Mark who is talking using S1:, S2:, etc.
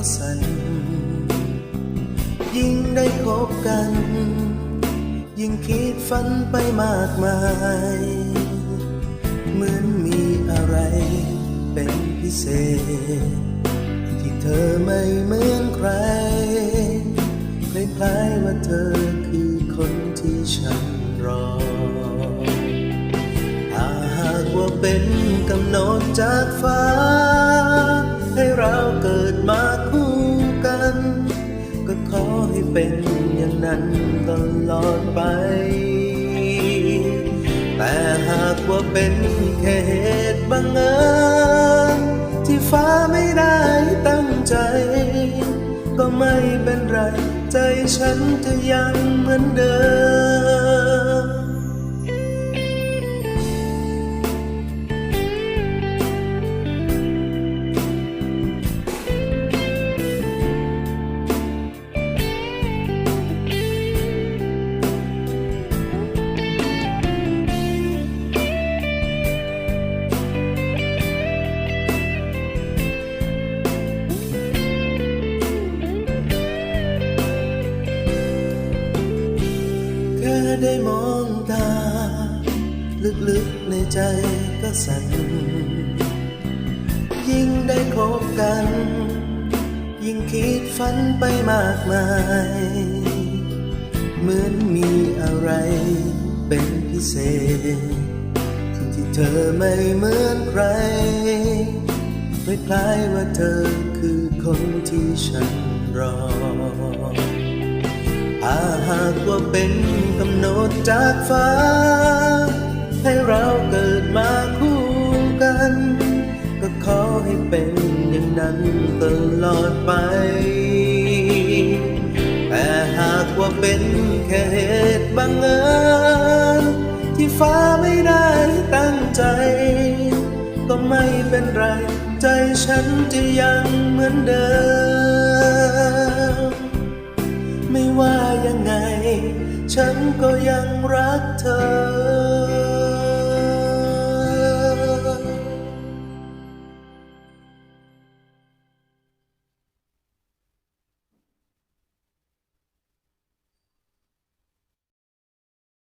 S1: ก็สั่นยิ่งได้พบกัน ยิ่งคิดฝันไปมากมาย เหมือนมีอะไรเป็นพิเศษ ที่เธอไม่เหมือนใครคล้ายๆว่าเธอคือคนที่ฉันรอถ้าหากว่าเป็นกำหนดจากฟ้า ดมาคู่กัน ก็ขอให้เป็นอย่างนั้นตลอดไป แต่หากว่าเป็นแค่เหตุบังเอิญที่ฟ้าไม่ได้ตั้งใจ ก็ไม่เป็นไร ใจฉันจะยังเหมือนเดิม แค่ได้มองตา ลึกๆในใจก็สั่นยิ่งได้พบกัน ยิ่งคิดฝันไปมากมาย เหมือนมีอะไรเป็นพิเศษ ที่เธอไม่เหมือนใครคล้ายๆว่าเธอคือคนที่ฉันรอ ถ้าหากว่าเป็นกำหนดจากฟ้า ให้เราเกิดมาคู่กัน ก็ขอให้เป็นอย่างนั้นตลอดไป แต่หากว่าเป็นแค่เหตุบังเอิญที่ฟ้าไม่ได้ตั้งใจ ก็ไม่เป็นไร ใจฉันจะยังเหมือนเดิม ยังไง ฉันก็ยังรักเธอ